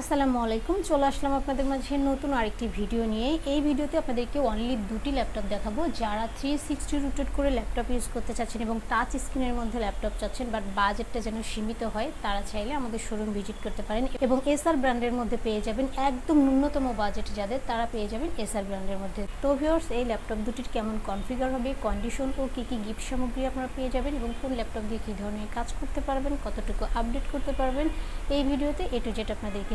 আসসালামু আলাইকুম। চলে আসলাম আপনাদের মাঝে নতুন আরেকটি ভিডিও নিয়ে। এই ভিডিওতে আপনাদেরকে অনলি দুটি ল্যাপটপ দেখাবো। যারা থ্রি সিক্সটি রুটেড করে ল্যাপটপ ইউজ করতে চাচ্ছেন এবং টাচ স্ক্রিনের মধ্যে ল্যাপটপ চাচ্ছেন বাট বাজেটটা যেন সীমিত হয়, তারা চাইলে আমাদের শোরুম ভিজিট করতে পারেন এবং এসআর ব্র্যান্ডের মধ্যে পেয়ে যাবেন একদম ন্যূনতম বাজেট যাদের, তারা পেয়ে যাবেন এসআর ব্র্যান্ডের মধ্যে। তো ভিউয়ার্স এই ল্যাপটপ দুটির কেমন কনফিগার হবে কন্ডিশন ও কী কী গিফট সামগ্রী আপনারা পেয়ে যাবেন এবং কোন ল্যাপটপ দিয়ে কী ধরনের কাজ করতে পারবেন, কতটুকু আপডেট করতে পারবেন, এই ভিডিওতে এ টু জেড আপনাদেরকে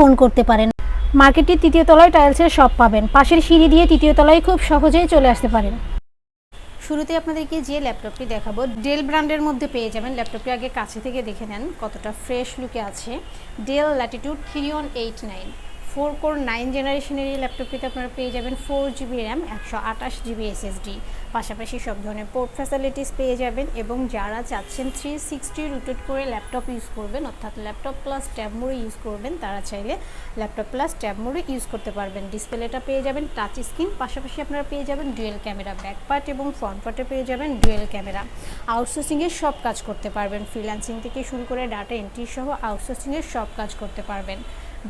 ফোন করতে পারেন। মার্কেটটির তৃতীয় তলায় টাইলসের শপ পাবেন। পাশের সিঁড়ি দিয়ে তৃতীয় তলায় খুব সহজেই চলে আসতে পারেন। শুরুতে আপনাদেরকে যে ল্যাপটপটি দেখাবো, ডেল ব্র্যান্ডের মধ্যে পেয়ে যাবেন। ল্যাপটপটি আগে কাছে থেকে দেখে নেন কতটা ফ্রেশ লুকে আছে। Dell Latitude three eight nine four core nine জেনারেশনের এই ল্যাপটপটিতে আপনারা পেয়ে যাবেন ফোর জিবি র্যাম একশো আঠাশ জিবি এসএসডি পাশাপাশি সব ধরনের পোর্ট ফ্যাসিলিটিস পেয়ে যাবেন এবং যারা চাচ্ছেন থ্রি সিক্সটি রুটেড করে ল্যাপটপ ইউজ করবেন, অর্থাৎ ল্যাপটপ প্লাস ট্যাব মোড়ে ইউজ করবেন, তারা চাইলে ল্যাপটপ প্লাস ট্যাব মোড়ে ইউজ করতে পারবেন। ডিসপ্লেটা পেয়ে যাবেন টাচ স্ক্রিন পাশাপাশি আপনারা পেয়ে যাবেন ডুয়েল ক্যামেরা ব্যাক পার্ট এবং ফ্রন্ট পার্টে পেয়ে যাবেন ডুয়েল ক্যামেরা আউটসোর্সিংয়ের সব কাজ করতে পারবেন। ফ্রিল্যান্সিং থেকে শুরু করে ডাটা এন্ট্রি সহ আউটসোর্সিংয়ের সব কাজ করতে পারবেন।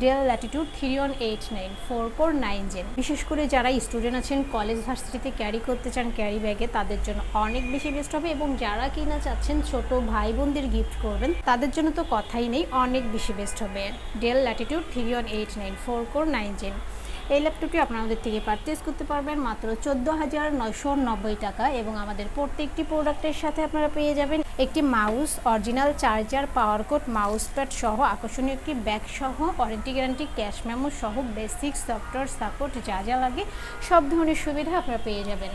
Dell Latitude three one eight nine, four four nine gen. বিশেষ করে যারা স্টুডেন্ট আছেন, কলেজ ভার্সিটিতে ক্যারি করতে চান ক্যারি ব্যাগে, তাদের জন্য অনেক বেশি বেস্ট হবে এবং যারা কিনা চাচ্ছেন ছোট ভাই বোনদের গিফট করবেন, তাদের জন্য তো কথাই নেই, অনেক বেশি বেস্ট হবে। Dell Latitude three one eight nine, four four nine gen. এই ল্যাপটপটি আপনাদের থেকে পারচেস করতে পারবেন মাত্র চোদ্দ হাজার নয়শো নব্বই টাকা এবং আমাদের প্রত্যেকটি প্রোডাক্টের সাথে আপনারা পেয়ে যাবেন একটি mouse original charger power cord mouse pad সহ আকর্ষণীয় একটি ব্যাগ সহ ওয়ারেন্টি গ্যারান্টি ক্যাশ মেমো সহ বেসিক সফটওয়্যার সাপোর্ট যা যা লাগে সব ধরনের সুবিধা আপনারা পেয়ে যাবেন।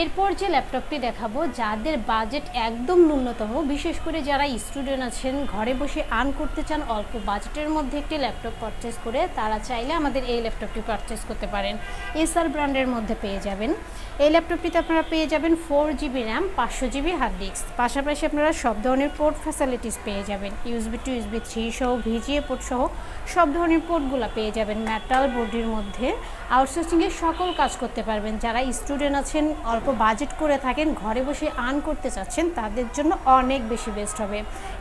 এরপর যে ল্যাপটপটি দেখাবো, যাদের বাজেট একদম ন্যূনতম, বিশেষ করে যারা স্টুডেন্ট আছেন, ঘরে বসে আর্ন করতে চান, অল্প বাজেটের মধ্যে একটি ল্যাপটপ পারচেস করে, তারা চাইলে আমাদের এই ল্যাপটপটি পারচেস করতে পারেন। এসআর ব্র্যান্ডের মধ্যে পেয়ে যাবেন। এই ল্যাপটপটিতে আপনারা পেয়ে যাবেন ফোর জিবি র্যাম পাঁচশো জিবি হার্ড ডিস্ক পাশাপাশি আপনারা সব ধরনের পোর্ট ফ্যাসিলিটিস পেয়ে যাবেন। ইউসবি টু ইউসবি থ্রি সহ ভিজিএ পোর্ট সহ, সব ধরনের পোর্টগুলো পেয়ে যাবেন। মেটাল বডির মধ্যে। আউটসোর্সিংয়ের সকল কাজ করতে পারবেন। যারা স্টুডেন্ট আছেন, অল্প বাজেট করে থাকেন, ঘরে বসে আর্ন করতে চাচ্ছেন, তাদের জন্য অনেক বেশি বেস্ট হবে।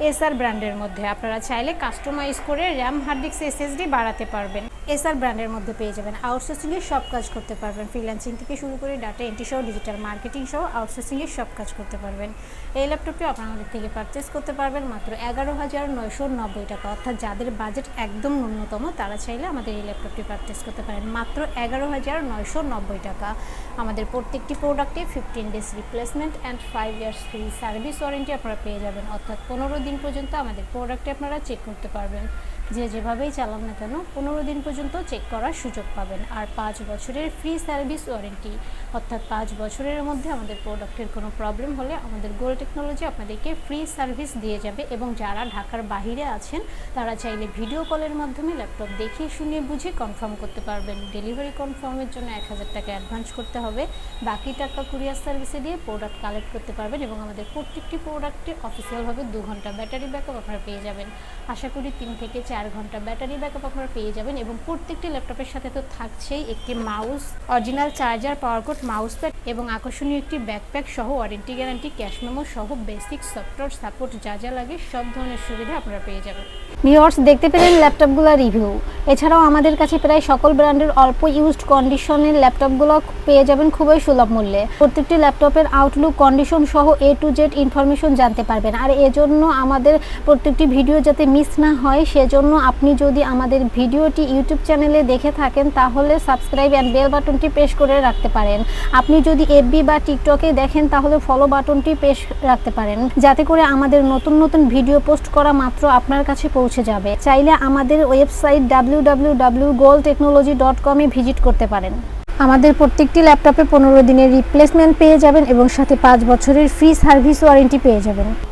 এসআর ব্র্যান্ডের মধ্যে আপনারা চাইলে কাস্টমাইজ করে র্যাম হার্ড ডিস্ক এসএসডি বাড়াতে পারবেন। এসআর ব্র্যান্ডের মধ্যে পেয়ে যাবেন আউটসোর্সিংয়ের সব কাজ করতে পারবেন। ফ্রিল্যান্সিং থেকে শুরু করে ডাটা এন্ট্রি সহ ডিজিটাল মার্কেটিং সহ আউটসোর্সিংয়ের সব কাজ করতে পারবেন। এই ল্যাপটপটি আপনারা আমাদের থেকে পারচেস করতে পারবেন মাত্র এগারো হাজার নয়শো নব্বই টাকা। অর্থাৎ যাদের বাজেট একদম ন্যূনতম, তারা চাইলে আমাদের এই ল্যাপটপটি পারচেস করতে পারেন। মাত্র এগারো হাজার নয়শো নব্বই টাকা। আমাদের প্রত্যেকটি প্রোডাক্টে fifteen days replacement and five years free service warranty আপনারা পেয়ে যাবেন। অর্থাৎ পনেরো দিন পর্যন্ত আমাদের প্রোডাক্টে আপনারা চেক করতে পারবেন। যে যেভাবেই চালান না কেন, পনেরো দিন পর্যন্ত চেক করার সুযোগ পাবেন। আর পাঁচ বছরের ফ্রি সার্ভিস ওয়ারেন্টি অর্থাৎ পাঁচ বছরের মধ্যে আমাদের প্রোডাক্টের কোনো প্রবলেম হলে আমাদের গোল টেকনোলজি আপনাদেরকে ফ্রি সার্ভিস দিয়ে যাবে এবং যারা ঢাকার বাহিরে আছেন, তারা চাইলে ভিডিও কলের মাধ্যমে ল্যাপটপ দেখিয়ে শুনে বুঝে কনফার্ম করতে পারবেন। ডেলিভারি কনফার্মের জন্য এক হাজার টাকা অ্যাডভান্স করতে হবে। বাকি টাকা কুরিয়ার সার্ভিসে দিয়ে প্রোডাক্ট কালেক্ট করতে পারবেন এবং আমাদের প্রত্যেকটি প্রোডাক্টে অফিসিয়ালভাবে দু ঘণ্টা ব্যাটারি ব্যাকআপ আপনারা পেয়ে যাবেন। আশা করি তিন থেকে চার ঘণ্টা ব্যাটারি ব্যাকআপ আপনারা পেয়ে যাবেন এবং প্রত্যেকটি ল্যাপটপের সাথে তো থাকছেই একটি mouse, original charger power cord mouse pad এবং আকর্ষণীয় একটি ব্যাকপ্যাক সহ ওয়ারেন্টি গ্যারান্টি ক্যাশ মেমো সহ বেসিক সফটওয়্যার সাপোর্ট যা যা লাগে সব ধরনের সুবিধা আপনারা পেয়ে যাবেন। ভিওর্স দেখতে পেলেন ল্যাপটপগুলোর রিভিউ এছাড়াও আমাদের কাছে প্রায় সকল ব্র্যান্ডের অল্প ইউজড কন্ডিশনের ল্যাপটপগুলো পেয়ে যাবেন খুবই সুলভ মূল্যে। প্রত্যেকটি ল্যাপটপের আউটলুক কন্ডিশন সহ এ টু জেড ইনফরমেশন জানতে পারবেন। আর এজন্য আমাদের প্রত্যেকটি ভিডিও যাতে মিস না হয়, সেজন্য আপনি যদি আমাদের ভিডিওটি ইউটিউব চ্যানেলে দেখে থাকেন, তাহলে সাবস্ক্রাইব অ্যান্ড বেল বাটনটি প্রেস করে রাখতে পারেন। আপনি যদি এফবি বা টিকটকে দেখেন, তাহলে ফলো বাটনটি প্রেস রাখতে পারেন। যাতে করে আমাদের নতুন নতুন ভিডিও পোস্ট করা মাত্র আপনার কাছে পৌঁছে যাবে। চাইলে আমাদের website W W W Goal technology dot visit করতে পারেন। আমাদের প্রত্যেকটি ল্যাপটপে পনেরো দিনের রিপ্লেসমেন্ট পেয়ে যাবেন এবং সাথে পাঁচ বছরের ফ্রি সার্ভিস ওয়ারেন্টি পেয়ে যাবেন।